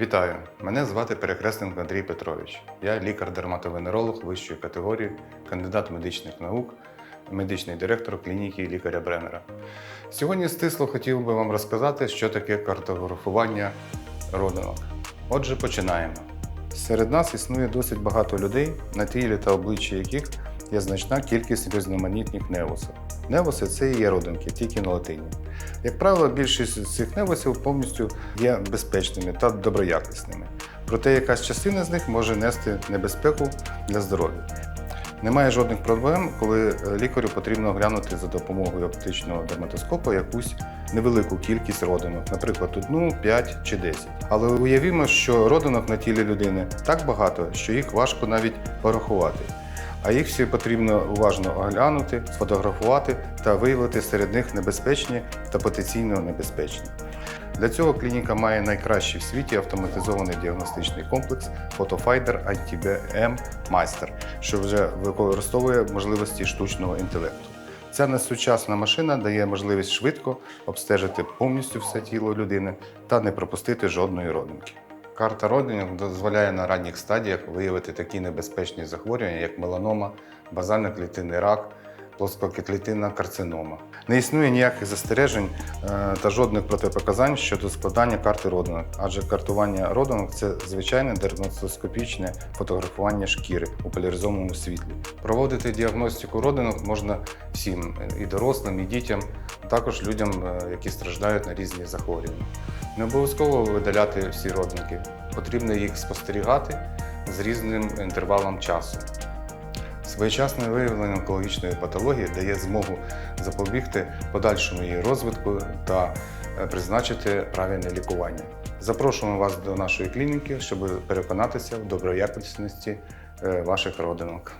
Вітаю! Мене звати Перекресленко Андрій Петрович. Я лікар-дерматовенеролог вищої категорії, кандидат медичних наук, медичний директор клініки лікаря Бреннера. Сьогодні стисло хотів би вам розказати, що таке картографування родинок. Отже, починаємо. Серед нас існує досить багато людей, на тілі та обличчі яких є значна кількість різноманітних невусів. Невуси це і є родинки, тільки на латині. Як правило, більшість з цих невусів повністю є безпечними та доброякісними. Проте якась частина з них може нести небезпеку для здоров'я. Немає жодних проблем, коли е, лікарю потрібно оглянути за допомогою оптичного дерматоскопу якусь невелику кількість родинок, наприклад, одну, 5 чи 10. Але уявімо, що родинок на тілі людини так багато, що їх важко навіть порахувати. А їх всі потрібно уважно оглянути, сфотографувати та виявити серед них небезпечні та потенційно небезпечні. Для цього клініка має найкращий в світі автоматизований діагностичний комплекс Photofinder ITBM Master, що вже використовує можливості штучного інтелекту. Ця несучасна машина дає можливість швидко обстежити повністю все тіло людини та не пропустити жодної родинки. Карта родинок дозволяє на ранніх стадіях виявити такі небезпечні захворювання, як меланома, базальний клітинний рак, плоскоклітинна карцинома. Не існує ніяких застережень е, та жодних протипоказань щодо складання карти родинок, адже картування родинок це звичайне дерматоскопічне фотографування шкіри у поляризованому світлі. Проводити діагностику родинок можна всім і дорослим, і дітям, також людям, е, які страждають на різні захворювання. Не обов'язково видаляти всі родинки, потрібно їх спостерігати з різним інтервалом часу. Своєчасне виявлення онкологічної патології дає змогу запобігти подальшому її розвитку та е, призначити правильне лікування. Запрошуємо вас до нашої клініки, щоб переконатися в доброякісності е, ваших родинок.